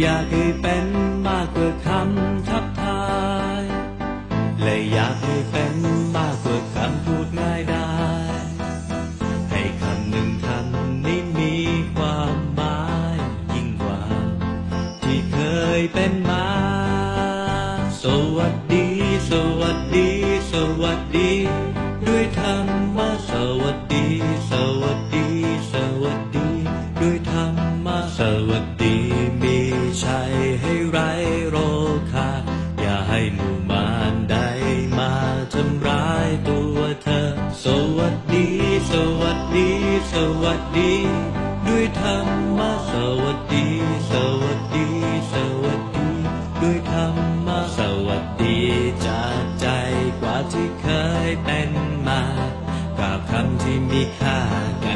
อยากให้เป็นมากกว่าคำทักทาย และอยากให้เป็นมากกว่าคำพูดง่ายได้ ให้คำหนึ่งคำนี้มีความหมายยิ่งกว่า ที่เคยเป็นมา สวัสดี สวัสดี สวัสดี ด้วยธรรมะสวัสดีสวัสดี วัสดี สวัสดี สวัสดี ด้วยธรรมะสวัสดี สวัสดี สวัสดี ด้วยธรรมะสวัสดีจากใจกว่าที่เคยเป็นมากับคำที่มีค่าแก่